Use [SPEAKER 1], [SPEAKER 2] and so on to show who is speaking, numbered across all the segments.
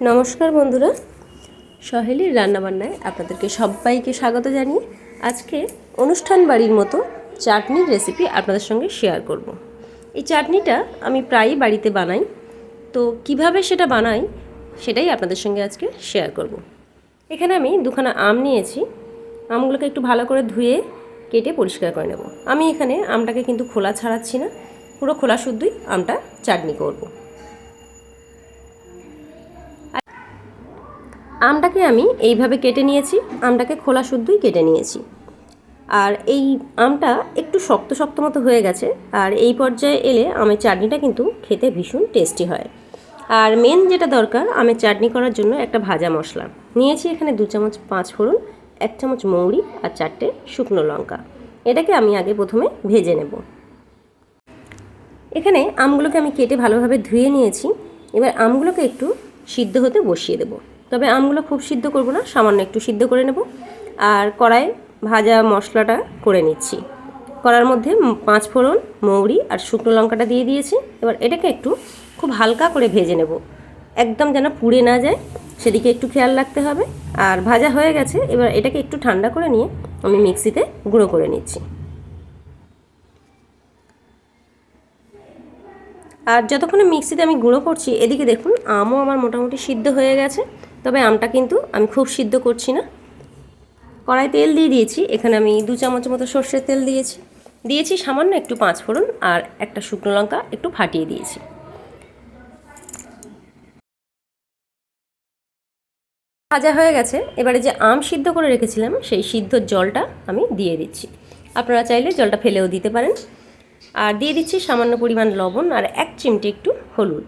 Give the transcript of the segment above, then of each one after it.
[SPEAKER 1] নমস্কার বন্ধুরা। সহেলির রান্নাবান্নায় আপনাদেরকে সবাইকে স্বাগত জানিয়ে আজকে অনুষ্ঠান বাড়ির মতো চাটনির রেসিপি আপনাদের সঙ্গে শেয়ার করব। এই চাটনিটা আমি প্রায়ই বাড়িতে বানাই। তো কীভাবে সেটা বানাই সেটাই আপনাদের সঙ্গে আজকে শেয়ার করব। এখানে আমি দুখানা আম নিয়েছি। আমগুলোকে একটু ভালো করে ধুয়ে কেটে পরিষ্কার করে নেব। আমি এখানে আমটাকে কিন্তু খোলা ছাড়াচ্ছি না। পুরো খোলা শুদ্ধই আমটা চাটনি করব। আমটাকে আমি এইভাবে কেটে নিয়েছি, আমটাকে খোলা শুদ্ধই কেটে নিয়েছি। আর এই আমটা একটু শক্ত শক্ত মতো হয়ে গেছে, আর এই পর্যায়ে এলে আমের চাটনিটা কিন্তু খেতে ভীষণ টেস্টি হয়। আর মেন যেটা দরকার, আমের চাটনি করার জন্য একটা ভাজা মশলা। নিয়েছি এখানে দু চামচ পাঁচ ফোড়ন, এক চামচ মৌরি আর চারটে শুকনো লঙ্কা। এটাকে আমি আগে প্রথমে ভেজে নেব। এখানে আমগুলোকে আমি কেটে ভালোভাবে ধুয়ে নিয়েছি। এবার আমগুলোকে একটু সিদ্ধ হতে বসিয়ে দেবো। তবে আমগুলো খুব সিদ্ধ করব না, সামান্য একটু সিদ্ধ করে নেব। আর কড়াই ভাজা মশলাটা করে নিচ্ছি। কড়ার মধ্যে পাঁচ ফোড়ন, মৌরি আর শুকনো লঙ্কাটা দিয়ে দিয়েছি। এবার এটাকে একটু খুব হালকা করে ভেজে নেব। একদম যেন পুড়ে না যায়, সেদিকে একটু খেয়াল রাখতে হবে। আর ভাজা হয়ে গেছে, এবার এটাকে একটু ঠান্ডা করে নিয়ে আমি মিক্সিতে গুঁড়ো করে নিচ্ছি। আর যতক্ষণে মিক্সিতে আমি গুঁড়ো করছি, এদিকে দেখুন আমও আমার মোটামুটি সিদ্ধ হয়ে গেছে। তবে আমটা কিন্তু আমি খুব সিদ্ধ করছি না। কড়াই তেল দিয়ে দিয়েছি, এখানে আমি দু চামচ মতো সর্ষের তেল দিয়েছি। দিয়েছি সামান্য একটু পাঁচ ফোড়ন আর একটা শুকনো লঙ্কা একটু ফাটিয়ে দিয়েছি। ভাজা হয়ে গেছে, এবারে যে আম সিদ্ধ করে রেখেছিলাম, সেই সিদ্ধ জলটা আমি দিয়ে দিচ্ছি। আপনারা চাইলে জলটা ফেলেও দিতে পারেন। আর দিয়ে দিচ্ছি সামান্য পরিমাণ লবণ আর এক চিমটি একটু হলুদ।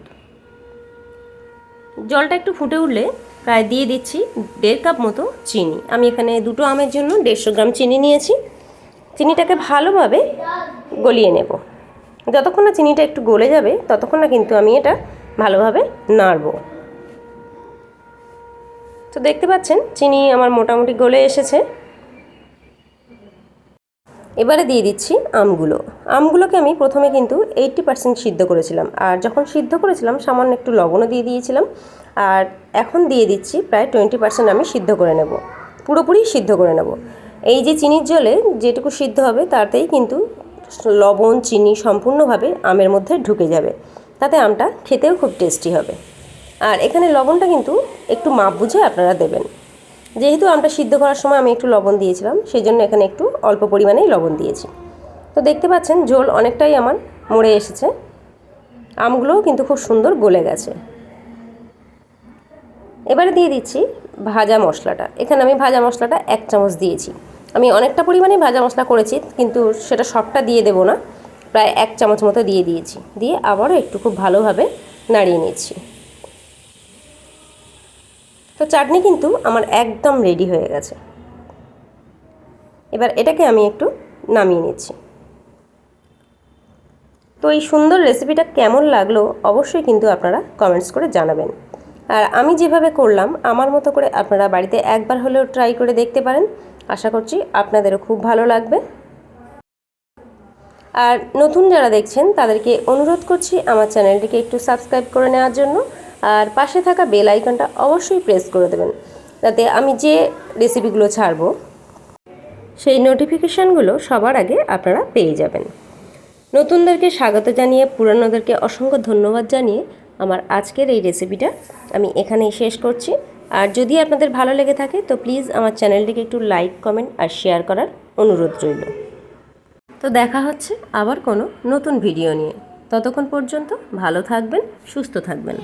[SPEAKER 1] জলটা একটু ফুটে উঠলে প্রায় দিয়ে দিচ্ছি দেড় কাপ মতো চিনি। আমি এখানে দুটো আমের জন্য দেড়শো গ্রাম চিনি নিয়েছি। চিনিটাকে ভালোভাবে গলিয়ে নেব। যতক্ষণ না চিনিটা একটু গলে যাবে, ততক্ষণ না কিন্তু আমি এটা ভালোভাবে নাড়ব। তো দেখতে পাচ্ছেন, চিনি আমার মোটামুটি গলে এসেছে। এবারে দিয়ে দিচ্ছি আমগুলো। আমগুলোকে আমি প্রথমে কিন্তু এইটটি পার্সেন্ট সিদ্ধ করেছিলাম। আর যখন সিদ্ধ করেছিলাম, সামান্য একটু লবণও দিয়ে দিয়েছিলাম। আর এখন দিয়ে দিচ্ছি প্রায় টোয়েন্টি পার্সেন্ট আমি সিদ্ধ করে নেব। পুরোপুরি সিদ্ধ করে নেব। এই যে চিনির জলে যেটুকু সিদ্ধ হবে, তাতেই কিন্তু লবণ, চিনি সম্পূর্ণভাবে আমের মধ্যে ঢুকে যাবে। তাতে আমটা খেতেও খুব টেস্টি হবে। আর এখানে লবণটা কিন্তু একটু মাপ বুঝে আপনারা দেবেন। যেহেতু আমটা সিদ্ধ করার সময় আমি একটু লবণ দিয়েছিলাম সেই জন্য এখানে একটু অল্প পরিমাণেই লবণ দিয়েছি। তো দেখতে পাচ্ছেন, ঝোল অনেকটাই আমার মরে এসেছে। আমগুলোও কিন্তু খুব সুন্দর গলে গেছে। এবারে দিয়ে দিচ্ছি ভাজা মশলাটা। এখানে আমি ভাজা মশলাটা এক চামচ দিয়েছি। আমি অনেকটা পরিমাণে ভাজা মশলা করেছি, কিন্তু সেটা সবটা দিয়ে দেবো না। প্রায় এক চামচ মতো দিয়ে দিয়েছি। দিয়ে আবারও একটু খুব ভালোভাবে নাড়িয়ে নিচ্ছি। তো চাটনি কিন্তু আমার একদম রেডি হয়ে গেছে। এবার এটাকে আমি একটু নামিয়ে নিচ্ছি। তো এই সুন্দর রেসিপিটা কেমন লাগল অবশ্যই কিন্তু আপনারা কমেন্টস করে জানাবেন। আর আমি যেভাবে করলাম, আমার মতো করে আপনারা বাড়িতে একবার হলেও ট্রাই করে দেখতে পারেন। আশা করছি আপনাদেরও খুব ভালো লাগবে। আর নতুন যারা দেখছেন, তাদেরকে অনুরোধ করছি আমার চ্যানেলটিকে একটু সাবস্ক্রাইব করে নেওয়ার জন্য। আর পাশে থাকা বেল আইকনটা অবশ্যই প্রেস করে দেবেন। যাতে আমি যে রেসিপিগুলো ছাড়ব, সেই নোটিফিকেশানগুলো সবার আগে আপনারা পেয়ে যাবেন। নতুনদেরকে স্বাগত জানিয়ে, পুরানোদেরকে অসংখ্য ধন্যবাদ জানিয়ে আমার আজকের এই রেসিপিটা আমি এখানেই শেষ করছি। আর যদি আপনাদের ভালো লেগে থাকে, তো প্লিজ আমার চ্যানেলটিকে একটু লাইক কমেন্ট আর শেয়ার করার অনুরোধ রইল। তো দেখা হচ্ছে আবার কোনো নতুন ভিডিও নিয়ে। ততক্ষণ পর্যন্ত ভালো থাকবেন, সুস্থ থাকবেন।